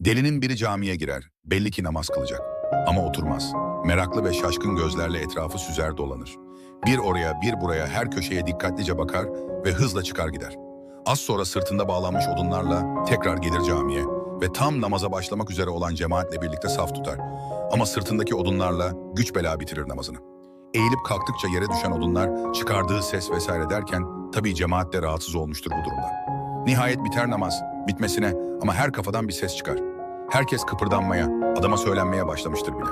Delinin biri camiye girer, belli ki namaz kılacak. Ama oturmaz. Meraklı ve şaşkın gözlerle etrafı süzer dolanır. Bir oraya bir buraya her köşeye dikkatlice bakar ve hızla çıkar gider. Az sonra sırtında bağlanmış odunlarla tekrar gelir camiye ve tam namaza başlamak üzere olan cemaatle birlikte saf tutar. Ama sırtındaki odunlarla güç bela bitirir namazını. Eğilip kalktıkça yere düşen odunlar çıkardığı ses vesaire derken tabii cemaat de rahatsız olmuştur bu durumdan. Nihayet biter namaz, bitmesine ama her kafadan bir ses çıkar. Herkes kıpırdanmaya, adama söylenmeye başlamıştır bile.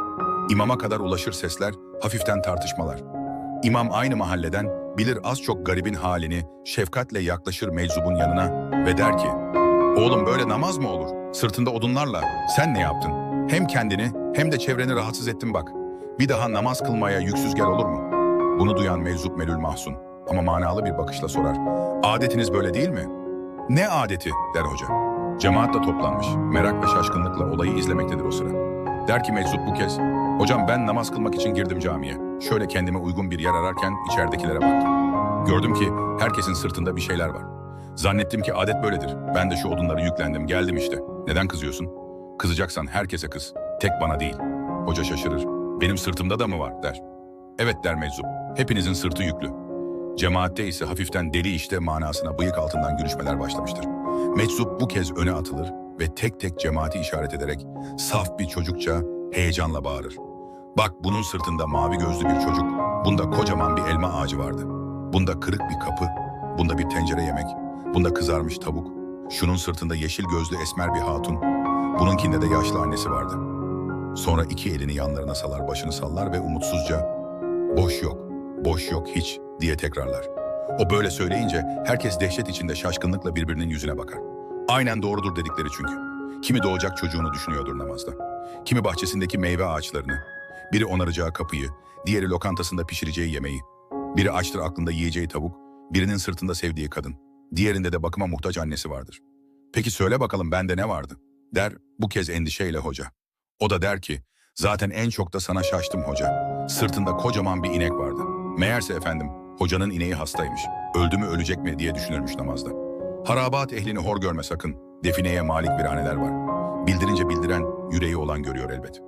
İmama kadar ulaşır sesler, hafiften tartışmalar. İmam aynı mahalleden bilir az çok garibin halini, şefkatle yaklaşır meczubun yanına ve der ki, Oğlum böyle namaz mı olur? Sırtında odunlarla. Sen ne yaptın? Hem kendini hem de çevreni rahatsız ettin bak. Bir daha namaz kılmaya yüksüz gel olur mu? Bunu duyan meczup Melül Mahsun ama manalı bir bakışla sorar. Adetiniz böyle değil mi? Ne adeti der hoca. Cemaat da toplanmış. Merak ve şaşkınlıkla olayı izlemektedir o sıra. Der ki meczup bu kez. Hocam ben namaz kılmak için girdim camiye. Şöyle kendime uygun bir yer ararken içeridekilere baktım. Gördüm ki herkesin sırtında bir şeyler var. Zannettim ki adet böyledir. Ben de şu odunları yüklendim geldim işte. Neden kızıyorsun? Kızacaksan herkese kız. Tek bana değil. Hoca şaşırır. Benim sırtımda da mı var der. Evet der meczup. Hepinizin sırtı yüklü. Cemaatte ise hafiften deli işte manasına bıyık altından gülüşmeler başlamıştır. Meczup bu kez öne atılır ve tek tek cemaati işaret ederek saf bir çocukça heyecanla bağırır. Bak bunun sırtında mavi gözlü bir çocuk, bunda kocaman bir elma ağacı vardı. Bunda kırık bir kapı, bunda bir tencere yemek, bunda kızarmış tavuk, şunun sırtında yeşil gözlü esmer bir hatun, bununkinde de yaşlı annesi vardı. Sonra iki elini yanlarına salar, başını sallar ve umutsuzca boş yok, boş yok hiç diye tekrarlar. O böyle söyleyince herkes dehşet içinde şaşkınlıkla birbirinin yüzüne bakar. Aynen doğrudur dedikleri çünkü. Kimi doğacak çocuğunu düşünüyordur namazda. Kimi bahçesindeki meyve ağaçlarını, biri onaracağı kapıyı, diğeri lokantasında pişireceği yemeği. Biri açtır aklında yiyeceği tavuk, birinin sırtında sevdiği kadın, diğerinde de bakıma muhtaç annesi vardır. Peki söyle bakalım bende ne vardı? Der bu kez endişeyle hoca. O da der ki, zaten en çok da sana şaştım hoca. Sırtında kocaman bir inek vardı. Meğerse efendim, hocanın ineği hastaymış. Öldü mü ölecek mi diye düşünürmüş namazda. Harabat ehlini hor görme sakın. Defineye malik viraneler var. Bildirince bildiren, yüreği olan görüyor elbet.